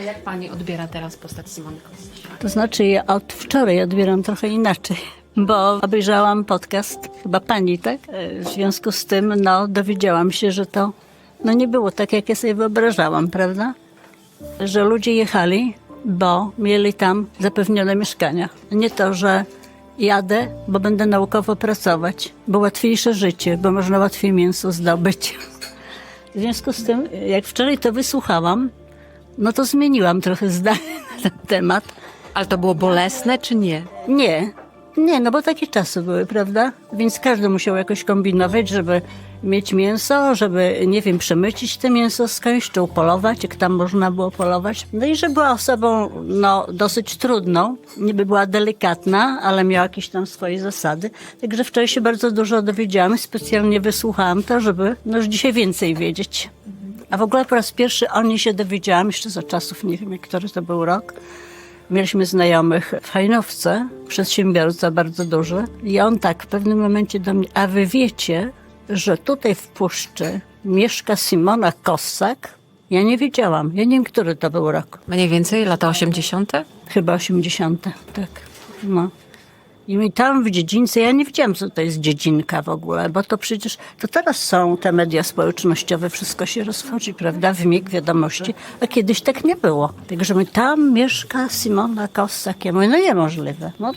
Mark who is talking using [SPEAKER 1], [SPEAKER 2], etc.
[SPEAKER 1] A jak pani odbiera teraz postać Simony Kostek?
[SPEAKER 2] To znaczy ja od wczoraj odbieram trochę inaczej, bo obejrzałam podcast, chyba pani, tak? E, W związku z tym, no, dowiedziałam się, że to no, nie było tak, jak ja sobie wyobrażałam, prawda? Że ludzie jechali, bo mieli tam zapewnione mieszkania. Nie to, że jadę, bo będę naukowo pracować, bo łatwiejsze życie, bo można łatwiej mięso zdobyć. W związku z tym, jak wczoraj to wysłuchałam, no to zmieniłam trochę zdanie na ten temat.
[SPEAKER 1] Ale to było bolesne, czy nie?
[SPEAKER 2] Nie, nie, no bo takie czasy były, prawda? Więc każdy musiał jakoś kombinować, żeby mieć mięso, żeby, nie wiem, przemycić te mięso skądś, czy upolować, jak tam można było polować. No i że była osobą, no, dosyć trudną, niby była delikatna, ale miała jakieś tam swoje zasady. Także wczoraj się bardzo dużo dowiedziałam i specjalnie wysłuchałam to, żeby, no już dzisiaj więcej wiedzieć. A w ogóle po raz pierwszy o niej się dowiedziałam, jeszcze za czasów, nie wiem, który to był rok, Mieliśmy znajomych w Hajnowce, przedsiębiorca bardzo duży. I on tak w pewnym momencie do mnie, a wy wiecie, że tutaj w Puszczy mieszka Simona Kossak? Ja nie wiedziałam. Ja nie wiem, który to był rok.
[SPEAKER 1] Mniej więcej lata 80.
[SPEAKER 2] Chyba 80. Tak. No. I tam w dziedzińcu, ja nie wiedziałam, co to jest dziedzinka w ogóle, bo to przecież, to teraz są te media społecznościowe, wszystko się rozchodzi, prawda, w mig wiadomości, a kiedyś tak nie było. Także my tam mieszka Simona Kossak. Ja mówię, no niemożliwe. No